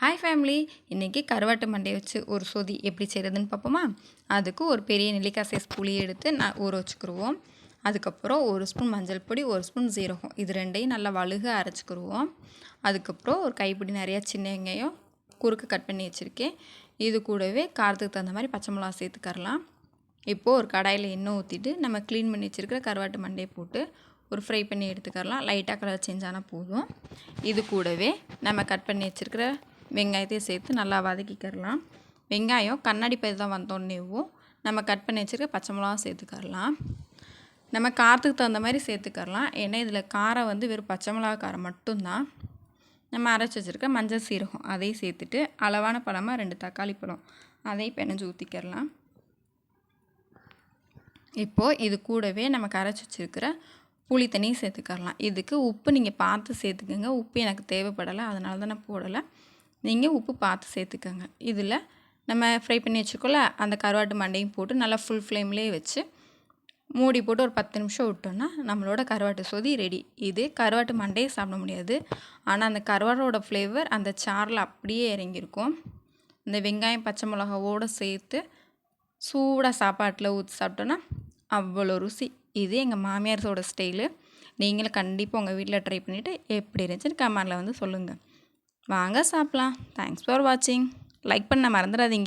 Hi family இன்றைக்கி கருவாட்டு மண்டையை வச்சு ஒரு சொதி எப்படி செய்கிறதுன்னு பார்ப்போமா? அதுக்கு ஒரு பெரிய நெல்லிக்காய் சைஸ் புளியை எடுத்து நான் ஊற வச்சுக்கிடுவோம் அதுக்கப்புறம் ஒரு ஸ்பூன் மஞ்சள் பொடி ஒரு ஸ்பூன் சீரகம். இது ரெண்டையும் நல்லா வழுக அரைச்சிக்கிடுவோம் அதுக்கப்புறம் ஒரு கைப்பிடி நிறையா சின்ன வெங்காயம் குறுக்கு கட் பண்ணி வச்சுருக்கேன். இது கூடவே காரத்துக்கு தகுந்த மாதிரி பச்சை மிளகா சேர்த்துக்கரலாம். இப்போது ஒரு கடாயில் எண்ணெய் ஊற்றிட்டு நம்ம க்ளீன் பண்ணி வச்சுருக்கிற கருவாட்டு மண்டையை போட்டு ஒரு ஃப்ரை பண்ணி எடுத்துக்கரலாம். லைட்டாக கலர் சேஞ்ச் ஆனால் போதும். இது கூடவே நம்ம கட் பண்ணி வச்சுருக்கிற வெங்காயத்தையும் சேர்த்து நல்லா வதக்கிக்கரலாம் வெங்காயம் கண்ணாடி பயிர் தான் வந்தோடனேவும் நம்ம கட் பண்ணி வச்சுருக்க பச்சை மிளகா சேர்த்துக்கரலாம் நம்ம காரத்துக்கு தகுந்த மாதிரி சேர்த்துக்கரலாம் ஏன்னா இதில் காரம் வந்து வெறும் பச்சை மிளகா காரம் மட்டும்தான் நம்ம அரைச்சி வச்சுருக்க மஞ்சள் சீரகம் அதையும் சேர்த்துட்டு அளவான பழமாக ரெண்டு தக்காளி பழம் அதையும் பெனஞ்சு ஊற்றிக்கிறலாம் இப்போது இது கூடவே நம்ம கரைச்சி வச்சுருக்கிற புளி தண்ணியும் சேர்த்துக்கரலாம் இதுக்கு உப்பு நீங்கள் பார்த்து சேர்த்துக்கோங்க. உப்பு எனக்கு தேவைப்படலை. அதனால தான் நான் போடலை. நீங்கள் உப்பு பார்த்து சேர்த்துக்கோங்க இதில் நம்ம ஃப்ரை பண்ணி வச்சுக்கோல அந்த கருவாட்டு மண்டையும் போட்டு நல்லா ஃபுல் ஃப்ளேம்லேயே வச்சு மூடி போட்டு ஒரு பத்து நிமிஷம் விட்டோன்னா நம்மளோட கருவாட்டு சொதி ரெடி இது கருவாட்டு மண்டையை சாப்பிட முடியாது. ஆனால் அந்த கருவாட்டோட ஃப்ளேவர் அந்த சாரில் அப்படியே இறங்கியிருக்கும். இந்த வெங்காயம் பச்சை மிளகாவோடு சேர்த்து சூடாக சாப்பாட்டில் ஊற்றி சாப்பிட்டோன்னா அவ்வளோ ருசி. இது எங்கள் மாமியார்ஸோட ஸ்டைலு நீங்களும் கண்டிப்பாக உங்கள் வீட்டில் ட்ரை பண்ணிவிட்டு எப்படி இருந்துச்சுன்னு கமெண்டில் வந்து சொல்லுங்கள் வாங்க சாப்பிட்லாம். தேங்க்ஸ் ஃபார் வாட்சிங் லைக் பண்ண மறந்துடாதீங்க.